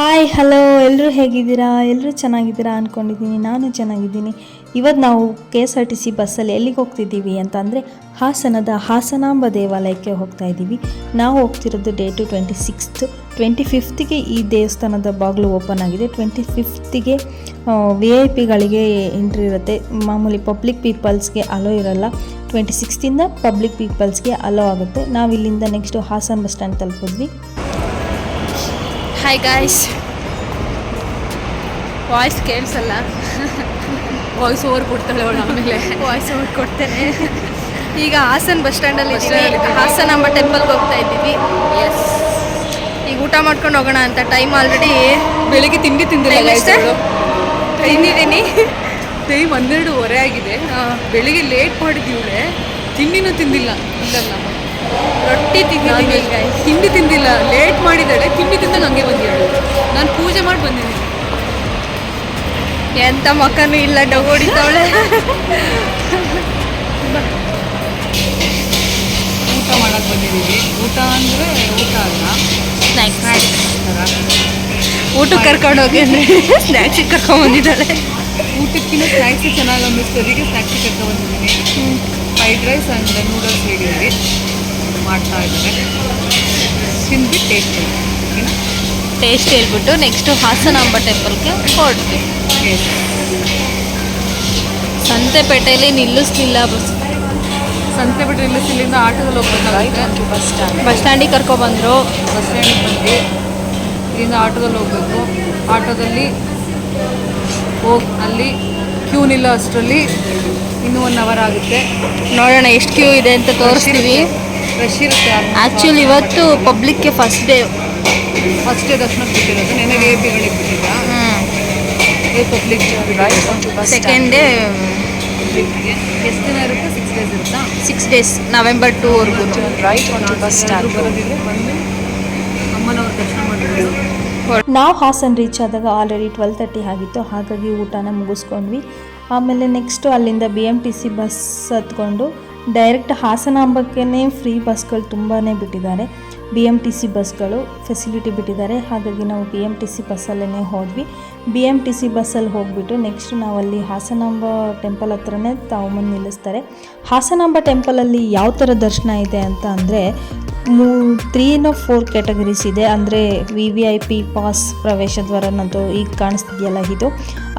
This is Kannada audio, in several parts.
ಹಾಯ್ ಹಲೋ ಎಲ್ಲರೂ ಹೇಗಿದ್ದೀರಾ? ಎಲ್ಲರೂ ಚೆನ್ನಾಗಿದ್ದೀರಾ ಅಂದ್ಕೊಂಡಿದ್ದೀನಿ ನಾನು ಚೆನ್ನಾಗಿದ್ದೀನಿ. ಇವತ್ತು ನಾವು K S R T C ಬಸ್ಸಲ್ಲಿ ಎಲ್ಲಿಗೆ ಹೋಗ್ತಿದ್ದೀವಿ ಅಂತ ಅಂದರೆ ಹಾಸನದ ಹಾಸನಾಂಬ ದೇವಾಲಯಕ್ಕೆ ಹೋಗ್ತಾ ಇದ್ದೀವಿ. ನಾವು ಹೋಗ್ತಿರೋದು ಡೇಟು ಟ್ವೆಂಟಿ ಸಿಕ್ಸ್ತು ಟ್ವೆಂಟಿ ಫಿಫ್ತಿಗೆ ಈ ದೇವಸ್ಥಾನದ ಬಾಗಿಲು ಓಪನ್ ಆಗಿದೆ. ಟ್ವೆಂಟಿ ಫಿಫ್ತಿಗೆ ವಿ ಐ ಪಿಗಳಿಗೆ ಎಂಟ್ರಿ ಇರುತ್ತೆ. ಮಾಮೂಲಿ ಪಬ್ಲಿಕ್ ಪೀಪಲ್ಸ್ಗೆ ಅಲೋ ಇರಲ್ಲ. ಟ್ವೆಂಟಿ ಸಿಕ್ಸ್ತಿಂದ ಪಬ್ಲಿಕ್ ಪೀಪಲ್ಸ್ಗೆ ಅಲೋ ಆಗುತ್ತೆ. ನಾವು ಇಲ್ಲಿಂದ ನೆಕ್ಸ್ಟು ಹಾಸನ ಬಸ್ ಸ್ಟ್ಯಾಂಡ್ ತಲುಪಿದ್ವಿ. ಹಾಯ್ ಗಾಯ್ಸ್ ವಾಯ್ಸ್ ಕೇಳಿಸಲ್ಲ ವಾಯ್ಸ್ ಓವರ್ ಕೊಡ್ತಾಳೆ ಅವಳು ಆಮೇಲೆ. ವಾಯ್ಸ್ ಓವರ್ ಕೊಡ್ತೇನೆ. ಈಗ ಹಾಸನ್ ಬಸ್ ಸ್ಟ್ಯಾಂಡಲ್ಲಿ ಇದ್ದೀವಿ ಅಂಬ ಟೆಂಪಲ್ಗೆ ಹೋಗ್ತಾ ಇದ್ದೀವಿ. ಎಸ್ ಈಗ ಊಟ ಮಾಡ್ಕೊಂಡು ಹೋಗೋಣ ಅಂತ ಟೈಮ್ ಆಲ್ರೆಡಿ ಬೆಳಿಗ್ಗೆ ತಿಂಡಿ ತಿಂದಿಲ್ಲ. ತಿಂದಿದ್ದೀನಿ. ಟೈಮ್ ಹನ್ನೆರಡೂವರೆ ಆಗಿದೆ. ಬೆಳಿಗ್ಗೆ ಲೇಟ್ ಮಾಡಿದ್ದೀವಳೆ ತಿಂಡಿನೂ ತಿಂದಿಲ್ಲ. ಇಲ್ಲಲ್ಲ ರೊಟ್ಟಿ ತಿಂದಿದ್ದೀನಿ. ತಿಂಡಿ ತಿಂದಿಲ್ಲ. ಲೇಟ್ ಮಾಡಿದ್ದಾಳೆ ತಿಂಡಿ ನನಗೆ ಬಂದಿದ್ದಾಳೆ ನಾನು ಪೂಜೆ ಮಾಡಿ ಬಂದಿದ್ದೀನಿ. ಎಂತ ಮಕ್ಕನೂ ಇಲ್ಲ ಡಗೋಡಿತಾವಳೆ ಊಟ ಮಾಡಕ್ಕೆ ಬಂದಿದ್ದೀವಿ. ಊಟ ಅಂದರೆ ಊಟ ಅಲ್ಲ. ಸ್ನ್ಯಾಕ್ಸ್ ಊಟಕ್ಕೆ ಕರ್ಕೊಂಡು ಹೋಗಿ ಸ್ನ್ಯಾಕ್ಸಿಗೆ ಕರ್ಕೊಂಡು ಬಂದಿದ್ದಾಳೆ. ಊಟಕ್ಕಿಂತ ಸ್ನ್ಯಾಕ್ಸ್ ಚೆನ್ನಾಗಿ ಅನ್ನಿಸ್ತು. ಅದಕ್ಕೆ ಸ್ನ್ಯಾಕ್ಸ್ ಕರ್ಕೊಂಡು ಬಂದಿದ್ದೀನಿ. ಫ್ರೈಡ್ ರೈಸ್ ಆ್ಯಂಡ್ ನೂಡಲ್ಸ್ ಹೇಳಿದ್ದೀವಿ ಮಾಡ್ತಾ ಇದ್ದಾರೆ. ತಿಂದ್ಬಿಟ್ಟು ಟೇಸ್ಟ್ ಓಕೆನಾ ಟೇಸ್ಟ್ ಹೇಳ್ಬಿಟ್ಟು ನೆಕ್ಸ್ಟು ಹಾಸನಾಂಬ ಟೆಂಪಲ್ಗೆ ಹೊರಡ್ತೀವಿ ಸಂತೆಪೇಟೆಯಲ್ಲಿ ನಿಲ್ಲಿಸ್ಲಿಲ್ಲ ಬಸ್. ಸಂತೆಪೇಟೆ ಇಲ್ಲಿಂದ ಆಟೋದಲ್ಲಿ ಹೋಗ್ಬೇಕಾಗುತ್ತೆ ಬಸ್ ಸ್ಟ್ಯಾಂಡ್ ಬಸ್ ಸ್ಟ್ಯಾಂಡಿಗೆ ಕರ್ಕೊಬಂದರು ಬಸ್ ಸ್ಟ್ಯಾಂಡಿಗೆ ಬಂದು ಇಲ್ಲಿಂದ ಆಟೋದಲ್ಲಿ ಹೋಗ್ಬೇಕು. ಆಟೋದಲ್ಲಿ ಹೋಗಿ ಅಲ್ಲಿ ಕ್ಯೂ ನಿಲ್ಲೋ ಅಷ್ಟರಲ್ಲಿ ಇನ್ನೂ ಒನ್ ಅವರ್ ಆಗುತ್ತೆ. ನೋಡೋಣ ಎಷ್ಟು ಕ್ಯೂ ಇದೆ ಅಂತ ತೋರಿಸ್ತೀವಿ. ರಶ್ ಇರುತ್ತೆ ಆ್ಯಕ್ಚುಲಿ ಇವತ್ತು ಪಬ್ಲಿಕ್ಗೆ ಫಸ್ಟ್ ಡೇ ಫಸ್ಟ್ ಡೇ ಬಿಟ್ಟಿರೋದು ನೆನೆ ನಿನಗೆ ಎ ಪಿಗಳಿಗೆ ಬಿಟ್ಟಿದ್ದ ಹ್ಞೂ ಪಬ್ಲಿಕ್ ಸೆಕೆಂಡ್ ಡೇ ಎಷ್ಟು ದಿನ ಇರುತ್ತೆ? ಸಿಕ್ಸ್ ಡೇಸ್ ಇರುತ್ತಾ? ಸಿಕ್ಸ್ ಡೇಸ್ ನವೆಂಬರ್ ಟೂವರೆಗೂ ಯಾರಾದ್ರೂ ಬರೋದಿದ್ರೆ ಬಂದು ಅಮ್ಮನವ್ರ ದರ್ಶನ ಮಾಡಿದ್ರು. ನಾವು ಹಾಸನ್ ರೀಚ್ ಆದಾಗ ಆಲ್ರೆಡಿ ಟ್ವೆಲ್ ತರ್ಟಿ ಆಗಿತ್ತು. ಹಾಗಾಗಿ ಊಟನ ಮುಗಿಸ್ಕೊಂಡ್ವಿ. ಆಮೇಲೆ ನೆಕ್ಸ್ಟು ಅಲ್ಲಿಂದ B M T C bus ಹತ್ಕೊಂಡು ಡೈರೆಕ್ಟ್ ಹಾಸನಾಂಬಕ್ಕೇ ಫ್ರೀ ಬಸ್ಗಳು ತುಂಬಾ ಬಿಟ್ಟಿದ್ದಾರೆ. ಬಿ ಎಂ ಟಿ ಸಿ ಬಸ್ಗಳು ಫೆಸಿಲಿಟಿ ಬಿಟ್ಟಿದ್ದಾರೆ. ಹಾಗಾಗಿ ನಾವು ಬಿ ಎಂ ಟಿ ಸಿ ಬಸ್ಸಲ್ಲೇ ಹೋದ್ವಿ. ಬಿ ಎಂ ಟಿ ಸಿ ಬಸ್ಸಲ್ಲಿ ಹೋಗಿಬಿಟ್ಟು ನೆಕ್ಸ್ಟ್ ನಾವಲ್ಲಿ ಹಾಸನಾಂಬ ಟೆಂಪಲ್ ಹತ್ರನೇ ತಾವಮ್ಮನ ನಿಲ್ಲಿಸ್ತಾರೆ. ಹಾಸನಾಂಬ ಟೆಂಪಲಲ್ಲಿ ಯಾವ ಥರ ದರ್ಶನ ಇದೆ ಅಂತ ಅಂದರೆ ಮೂ ತ್ರೀನೋ ಫೋರ್ ಕ್ಯಾಟಗರೀಸ್ ಇದೆ. ಅಂದರೆ V V I P pass ಪ್ರವೇಶ ದ್ವಾರನಂತೂ ಈಗ ಕಾಣಿಸ್ತಿದೆಯಲ್ಲ ಇದು.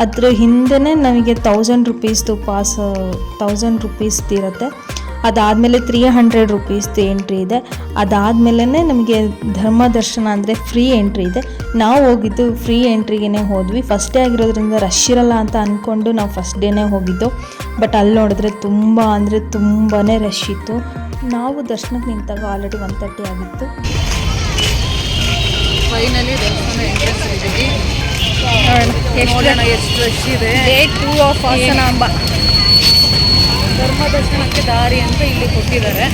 ಅದ್ರ ಹಿಂದೆನೇ ನಮಗೆ ತೌಸಂಡ್ ರುಪೀಸ್ದು ಪಾಸ್ ತೌಸಂಡ್ ರುಪೀಸ್ದು ಇರುತ್ತೆ. ಅದಾದಮೇಲೆ ತ್ರೀ ಹಂಡ್ರೆಡ್ ರುಪೀಸ್ದು ಎಂಟ್ರಿ ಇದೆ. ಅದಾದಮೇಲೆ ನಮಗೆ ಧರ್ಮ ದರ್ಶನ ಅಂದರೆ ಫ್ರೀ ಎಂಟ್ರಿ ಇದೆ. ನಾವು ಹೋಗಿದ್ದು ಫ್ರೀ ಎಂಟ್ರಿಗೇ ಹೋದ್ವಿ. ಫಸ್ಟ್ ಡೇ ಆಗಿರೋದ್ರಿಂದ ರಶ್ ಇರಲ್ಲ ಅಂತ ಅಂದ್ಕೊಂಡು ನಾವು ಫಸ್ಟ್ ಡೇನೇ ಹೋಗಿದ್ದು. ಬಟ್ ಅಲ್ಲಿ ನೋಡಿದ್ರೆ ತುಂಬ ಅಂದರೆ ತುಂಬಾ ರಶ್ ಇತ್ತು. ನಾವು ದರ್ಶನಕ್ಕೆ ನಿಂತಾಗ ಆಲ್ರೆಡಿ ಒನ್ ತರ್ಟಿ ಆಗಿತ್ತು. ಫೈನಲಿ ದರ್ಶನ ಎಂಟ್ರೆನ್ಸ್ ಇದ್ದೀವಿ. ನೋಡೋಣ ಎಷ್ಟು ರಶ್ ಇದೆ. Day two of Hasanamba. ಧರ್ಮ ದರ್ಶನಕ್ಕೆ ದಾರಿ ಅಂತ ಇಲ್ಲಿ ಕೊಟ್ಟಿದ್ದಾರೆ.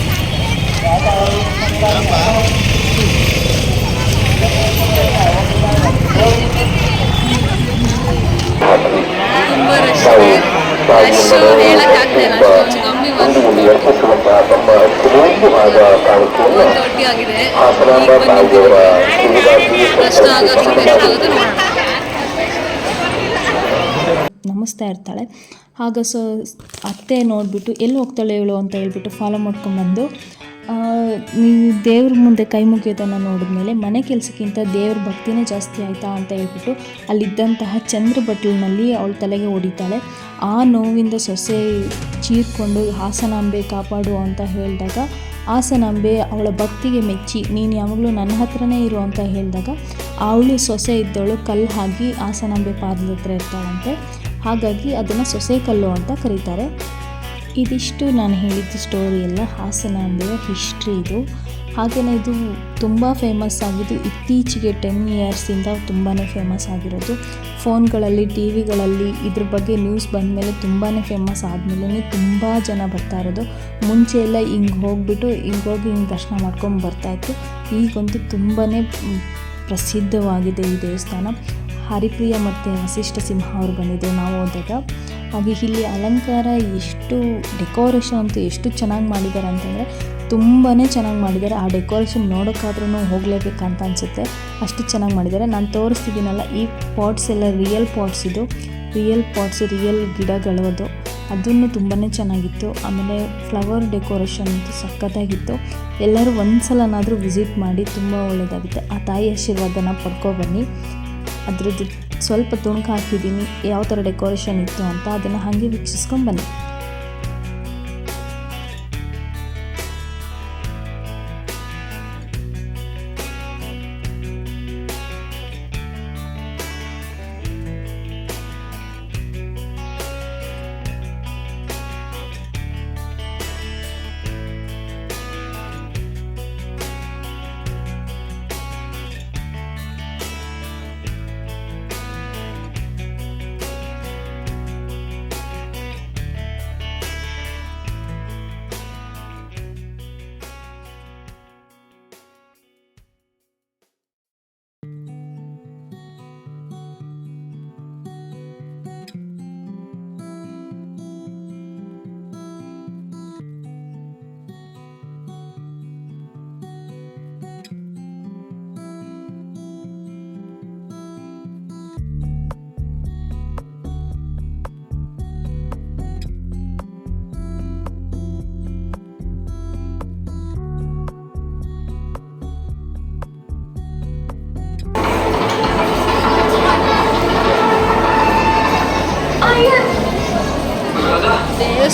ತುಂಬ ರಶ್ ಇದೆ. ರಶ್ ಹೇಳೋಕ್ಕಾಗ್ತಿಲ್ಲ ಅಷ್ಟೊಂದು ಕಮ್ಮಿ ತಮ್ಮ ಸುಲಭವಾದ ಆಗಿದೆ ಹಾಸನಾಂಬ ತಾಯಿಯವರ ನೋಡೋಣ ಇರ್ತಾಳೆ. ಆಗ ಸೊ ಅತ್ತೆ ನೋಡಿಬಿಟ್ಟು, ಎಲ್ಲಿ ಹೋಗ್ತಾಳೆ ಇವಳು ಅಂತ ಹೇಳ್ಬಿಟ್ಟು ಫಾಲೋ ಮಾಡ್ಕೊಂಡ್ಬಂದು ನೀವು ದೇವ್ರ ಮುಂದೆ ಕೈ ಮುಗಿಯೋದನ್ನು ನೋಡಿದ್ಮೇಲೆ ಮನೆ ಕೆಲಸಕ್ಕಿಂತ ದೇವ್ರ ಭಕ್ತಿನೇ ಜಾಸ್ತಿ ಆಯಿತಾ ಅಂತ ಹೇಳ್ಬಿಟ್ಟು ಅಲ್ಲಿದ್ದಂತಹ ಚಂದ್ರ ಬಟ್ಲಿನಲ್ಲಿ ಅವಳ ತಲೆಗೆ ಹೊಡಿತಾಳೆ ಆ ನೋವಿಂದ ಸೊಸೆ ಚೀರ್ಕೊಂಡು ಹಾಸನಾಂಬೆ ಕಾಪಾಡು ಅಂತ ಹೇಳಿದಾಗ, ಹಾಸನಾಂಬೆ ಅವಳ ಭಕ್ತಿಗೆ ಮೆಚ್ಚಿ, ನೀನು ಯಾವಾಗಲೂ ನನ್ನ ಹತ್ರನೇ ಇರು ಅಂತ ಹೇಳಿದಾಗ ಅವಳು ಸೊಸೆ ಇದ್ದವಳು ಕಲ್ಲು ಹಾಕಿ ಹಾಸನಾಂಬೆ ಪಾದದ ಹತ್ರ ಇರ್ತಾಳಂತೆ. ಹಾಗಾಗಿ ಅದನ್ನು ಸೊಸೆ ಕಲ್ಲು ಅಂತ ಕರೀತಾರೆ. ಇದಿಷ್ಟು ನಾನು ಹೇಳಿದ್ದು ಸ್ಟೋರಿ ಎಲ್ಲ ಹಾಸನ ಅಂದರೆ ಹಿಸ್ಟ್ರಿ ಇದು. ಹಾಗೆಯೇ ಇದು ತುಂಬ ಫೇಮಸ್ ಆಗಿದ್ದು ಇತ್ತೀಚೆಗೆ ಟೆನ್ ಇಯರ್ಸಿಂದ ತುಂಬಾ ಫೇಮಸ್ ಆಗಿರೋದು. ಫೋನ್ಗಳಲ್ಲಿ ಟಿ ವಿಗಳಲ್ಲಿ ಇದ್ರ ಬಗ್ಗೆ ನ್ಯೂಸ್ ಬಂದಮೇಲೆ ತುಂಬಾ ಫೇಮಸ್ ಆದಮೇಲೆ ತುಂಬ ಜನ ಬರ್ತಾ ಇರೋದು. ಮುಂಚೆ ಎಲ್ಲ ಹಿಂಗೆ ಹೋಗ್ಬಿಟ್ಟು, ಹಿಂಗೆ ಹೋಗಿ ಹಿಂಗೆ ದರ್ಶನ ಮಾಡ್ಕೊಂಡು ಬರ್ತಾಯಿತ್ತು ಈಗಂತೂ ತುಂಬಾ ಪ್ರಸಿದ್ಧವಾಗಿದೆ ಈ ದೇವಸ್ಥಾನ. ಹರಿಪ್ರಿಯ ಮತ್ತು ವಸಿಷ್ಠ ಸಿಂಹ ಅವರು ಬಂದಿದ್ದರು ನಾವು ಹೋದಾಗ ಹಾಗೆ ಇಲ್ಲಿ ಅಲಂಕಾರ ಎಷ್ಟು ಡೆಕೋರೇಷನ್ ಅಂತೂ ಎಷ್ಟು ಚೆನ್ನಾಗಿ ಮಾಡಿದ್ದಾರೆ ಅಂತಂದರೆ ತುಂಬಾ ಚೆನ್ನಾಗಿ ಮಾಡಿದ್ದಾರೆ. ಆ ಡೆಕೋರೇಷನ್ ನೋಡೋಕ್ಕಾದ್ರೂ ಹೋಗಲೇಬೇಕಂತ ಅನಿಸುತ್ತೆ. ಅಷ್ಟು ಚೆನ್ನಾಗಿ ಮಾಡಿದ್ದಾರೆ. ನಾನು ತೋರಿಸ್ತಿದ್ದೀನಲ್ಲ, ಈ ಪಾಟ್ಸ್ ಎಲ್ಲ ರಿಯಲ್ ಪಾಟ್ಸ್ ಇದು. ರಿಯಲ್ ಪಾಟ್ಸ್ ರಿಯಲ್ ಗಿಡಗಳು ಅದು ಅದನ್ನು ತುಂಬಾ ಚೆನ್ನಾಗಿತ್ತು. ಆಮೇಲೆ ಫ್ಲವರ್ ಡೆಕೋರೇಷನ್ ಅಂತೂ ಸಖತ್ತಾಗಿತ್ತು. ಎಲ್ಲರೂ ಒಂದು ಸಲನಾದರೂ ವಿಸಿಟ್ ಮಾಡಿ ತುಂಬ ಒಳ್ಳೆಯದಾಗುತ್ತೆ ಆ ತಾಯಿ ಆಶೀರ್ವಾದನ ಪಡ್ಕೊಬನ್ನಿ ಅದ್ರದ್ದು ಸ್ವಲ್ಪ ತುಣುಕು ಹಾಕಿದ್ದೀನಿ. ಯಾವ ಥರ ಡೆಕೋರೇಷನ್ ಇತ್ತು ಅಂತ ಅದನ್ನು ಹಾಗೆ ವೀಕ್ಷಿಸ್ಕೊಂಡು ಬನ್ನಿ.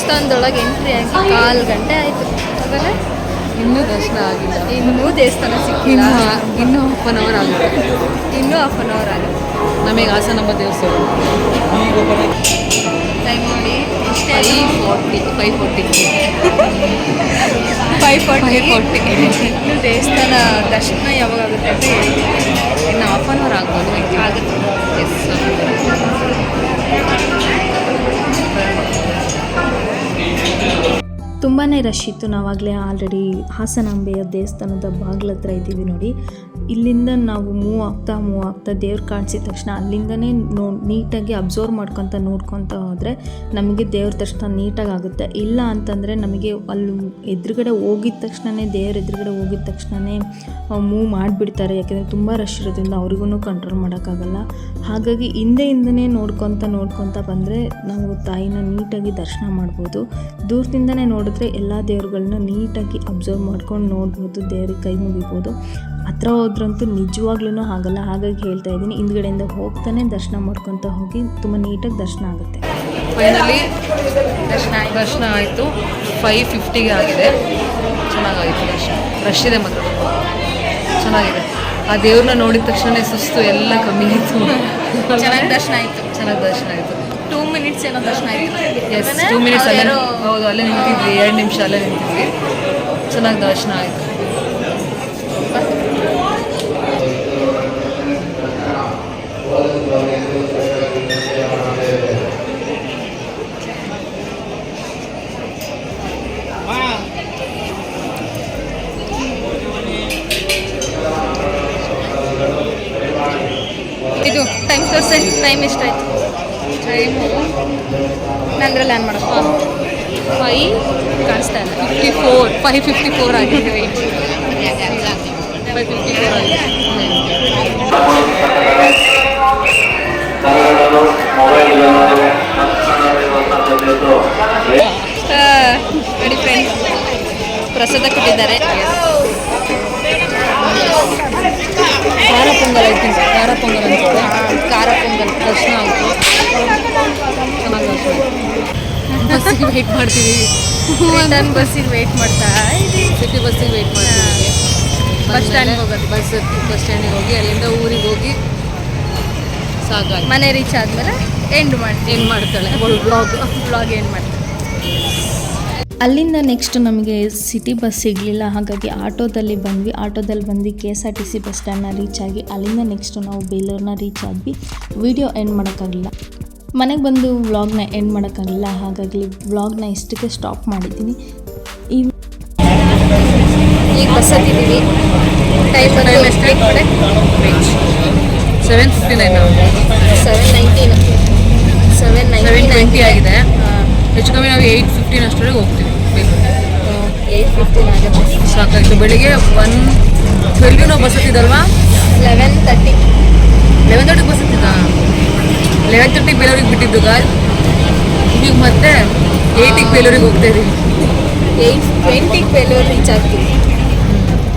ದೇವಸ್ಥಾನದೊಳಗೆ ಎಂಟ್ರಿ ಆಗಿ ಕಾಲು ಗಂಟೆ ಆಯಿತು. ಆಮೇಲೆ ಇನ್ನೂ ದರ್ಶನ ಆಗಿಲ್ಲ. ಇನ್ನೂ ದೇವಸ್ಥಾನ ಸಿಕ್ಕಿಲ್ಲ. ಇನ್ನೂ ಹಾಫ್ ಅನ್ ಅವರ್ ಆಗುತ್ತೆ. ಇನ್ನೂ ಹಾಫ್ ಅನ್ ಅವರ್ ಆಗುತ್ತೆ. ನಮಗೆ ಹಾಸನಮ್ಮ ದೇವಸ್ಥಾನ ಟೈಮ್ ನೋಡಿ five forty five forty five forty forty. ಇನ್ನು ದೇವಸ್ಥಾನ ದರ್ಶನ ಯಾವಾಗ ಆಗುತ್ತೆ ಅಂತ ಹೇಳ್ತೀನಿ ಇನ್ನು ಹಾಫ್ ಅನ್ ಅವರ್ ಆಗ್ಬೋದು ರಶ್ ಇತ್ತು ನಾವಾಗಲೇ ಆಲ್ರೆಡಿ ಹಾಸನಾಂಬೆಯ ದೇವಸ್ಥಾನದ ಬಾಗಿಲ ಹತ್ರ ಇದ್ದೀವಿ ನೋಡಿ. ಇಲ್ಲಿಂದ ನಾವು ಮೂವ್ ಆಗ್ತಾ ಮೂವ್ ಆಗ್ತಾ ದೇವ್ರು ಕಾಣಿಸಿದ ತಕ್ಷಣ ಅಲ್ಲಿಂದನೇ ನೋ, ನೀಟಾಗಿ ಅಬ್ಸರ್ವ್ ಮಾಡ್ಕೊತ ನೋಡ್ಕೊತ ಹೋದರೆ ನಮಗೆ ದೇವ್ರ ತಕ್ಷಣ ನೀಟಾಗಿ ಆಗುತ್ತೆ. ಇಲ್ಲ ಅಂತಂದರೆ ನಮಗೆ ಅಲ್ಲಿ ಎದುರುಗಡೆ ಹೋಗಿದ ತಕ್ಷಣವೇ ದೇವ್ರ ಎದುರುಗಡೆ ಹೋಗಿದ ತಕ್ಷಣವೇ ಮೂವ್ ಮಾಡಿಬಿಡ್ತಾರೆ. ಯಾಕೆಂದರೆ ತುಂಬ ರಶ್ ಇರೋದ್ರಿಂದ ಅವ್ರಿಗೂ ಕಂಟ್ರೋಲ್ ಮಾಡೋಕ್ಕಾಗಲ್ಲ. ಹಾಗಾಗಿ ಹಿಂದೆ ಹಿಂದನೇ ನೋಡ್ಕೊತ ನೋಡ್ಕೊತ ಬಂದರೆ ನಾವು ತಾಯಿನ ನೀಟಾಗಿ ದರ್ಶನ ಮಾಡ್ಬೋದು. ದೂರದಿಂದನೇ ನೋಡಿದ್ರೆ ಎಲ್ಲ ದೇವ್ರುಗಳನ್ನ ನೀಟಾಗಿ ಅಬ್ಸರ್ವ್ ಮಾಡ್ಕೊಂಡು ನೋಡ್ಬೋದು, ದೇವ್ರಿಗೆ ಕೈ ಮುಗಿಬೋದು. ಹತ್ರ ಹೋದ್ರಂತೂ ನಿಜವಾಗ್ಲೂ ಆಗಲ್ಲ ಹಾಗಾಗಿ ಹೇಳ್ತಾ ಇದ್ದೀನಿ ಹಿಂದ್ಗಡೆಯಿಂದ ಹೋಗ್ತಾನೆ ದರ್ಶನ ಮಾಡ್ಕೊತ ಹೋಗಿ ತುಂಬ ನೀಟಾಗಿ ದರ್ಶನ ಆಗುತ್ತೆ. ಫೈನಲಿ ದರ್ಶನ ದರ್ಶನ ಆಯಿತು. ಫೈವ್ ಫಿಫ್ಟಿಗೆ ಆಗಿದೆ. ಚೆನ್ನಾಗಾಯಿತು ದರ್ಶನ. ರಶ್ ಇದೆ ಮಾತ್ರ. ಚೆನ್ನಾಗಿದೆ. ಆ ದೇವ್ರನ್ನ ನೋಡಿದ ತಕ್ಷಣ ಸುಸ್ತು ಎಲ್ಲ ಕಮ್ಮಿ ಆಯಿತು. ಚೆನ್ನಾಗಿ ದರ್ಶನ ಆಯಿತು. ಚೆನ್ನಾಗಿ ದರ್ಶನ ಆಯಿತು. ಟೂ ಮಿನಿಟ್ಸ್ ಏನೋ ದರ್ಶನ ಆಯಿತು. ಎಸ್ ಟೂ ಮಿನಿಟ್ಸ್ ಅಲ್ಲೇ. ಹೌದು ಅಲ್ಲೇ ನಿಂತಿದ್ವಿ. ಎರಡು ನಿಮಿಷ ಅಲ್ಲೇ ನಿಂತಿದ್ವಿ. ಚೆನ್ನಾಗಿ ದರ್ಶನ ಆಯಿತು ಇದು ಟೈಮ್ ತೋರಿಸಿ ಟೈಮ್ ಎಷ್ಟಾಯ್ತು ಟೈಮು ನಂದ್ರಲ್ಲಿ ಆನ್ ಮಾಡಪ್ಪ ಫೈ ಕಾಣಿಸ್ತಾ ಇಲ್ಲ fifty four five fifty four ಆಗಿದೆ ವೆಯ್ಟ್ ಫೈವ್ ಫಿಫ್ಟಿ ಫೋರ್ ಆಗಿದೆ ನೋಡಿ ಫ್ರೆಂಡ್ಸ್ ಪ್ರಸಾದ ಕೊಟ್ಟಿದ್ದಾರೆ. ಖಾರ ಪೊಂಗಲ್ ಐತಿ. ಖಾರ ಪೊಂಗಲ್ ಅನ್ಸುತ್ತೆ ಖಾರ ಪೊಂಗಲ್ ದರ್ಶನ ಆಯಿತು ಚೆನ್ನಾಗಿ ದರ್ಶನ ಬಸ್ಸಿಗೆ ವೆಯ್ಟ್ ಮಾಡ್ತೀವಿ. ರಿಟರ್ನ್ ಬಸ್ಸಿಗೆ ವೆಯ್ಟ್ ಮಾಡ್ತಾ ಇದ್ದೀವಿ. ಸಿಟಿ ಬಸ್ಸಿಗೆ ವೆಯ್ಟ್ ಮಾಡ್ತೀವಿ. ಬಸ್ ಸ್ಟ್ಯಾಂಡಿಗೆ ಹೋಗೋದು. ಬಸ್ ಬಸ್ ಸ್ಟ್ಯಾಂಡಿಗೆ ಹೋಗಿ ಅಲ್ಲಿಂದ ಊರಿಗೆ ಹೋಗಿ ಸಾಕಾಗಿ ಮನೆ ರೀಚ್ ಆದಮೇಲೆ ಎಂಡ್ ಮಾಡ್ತೀವಿ. ಎಂಡ್ ಮಾಡ್ತಾಳೆ. ಬ್ಲಾಗ್ ಬ್ಲಾಗ್ ಎಂಡ್ ಮಾಡ್ತಾಳೆ ಅಲ್ಲಿಂದ ನೆಕ್ಸ್ಟ್ ನಮಗೆ ಸಿಟಿ ಬಸ್ ಸಿಗಲಿಲ್ಲ. ಹಾಗಾಗಿ ಆಟೋದಲ್ಲಿ ಬಂದ್ವಿ. ಆಟೋದಲ್ಲಿ ಬಂದು K S R T C bus ಸ್ಟ್ಯಾಂಡ್ನ reach ಆಗಿ ಅಲ್ಲಿಂದ ನೆಕ್ಸ್ಟ್ ನಾವು ಬೇಲೂರನ್ನ ರೀಚ್ ಆದ್ವಿ. ವಿಡಿಯೋ ಎಂಡ್ ಮಾಡೋಕ್ಕಾಗಲಿಲ್ಲ. ಮನೆಗೆ ಬಂದು ವ್ಲಾಗ್ನ ಎಂಡ್ ಮಾಡೋಕ್ಕಾಗಲಿಲ್ಲ ಹಾಗಾಗಿ ವ್ಲಾಗ್ನ ಇಷ್ಟಕ್ಕೆ ಸ್ಟಾಪ್ ಮಾಡಿದ್ದೀನಿ. ಈ ಈಗ ಬಸ್ ಹತ್ತಿದ್ದೀವಿ. ಟೈಮ್ ಬಂದು ಎಷ್ಟು ಕಡೆ seven fifty nine seven nineteen seven twenty ಆಗಿದೆ. ಹೆಚ್ಚು ಕಮ್ಮಿ ನಾವು ಏಯ್ಟ್ ಫಿಫ್ಟೀನ್ ಅಷ್ಟರೊಳಗೆ ಹೋಗ್ತೀವಿ ಏಯ್ಟ್ ಫಿಫ್ಟೀನ್ ಆಗುತ್ತೆ. ಸಾಕಾಯ್ತು. ಬೆಳಿಗ್ಗೆ ಒನ್ ಟ್ವೆಲ್ವಿ ನಾವು ಬಸ್ ಹತ್ತಿದಲ್ವಾ ಲೆವೆನ್ ತರ್ಟಿ ಲೆವೆನ್ ತರ್ಟಿಗೆ ಬಸ್ ಹತ್ತಿದ್ದ? ಲೆವೆನ್ ತರ್ಟಿ ಬೇಲೂರಿಗೆ ಬಿಟ್ಟಿದ್ದು ಗಾಲ್ ಈಗ ಮತ್ತೆ ಏಯ್ಟಿಗೆ ಬೇಲೂರಿಗೆ ಹೋಗ್ತಾ ಇದ್ದೀವಿ ಏಯ್ಟ್ ಟ್ವೆಂಟಿಗೆ ಬೇಲೂರು ರೀಚ್ ಆಗ್ತೀವಿ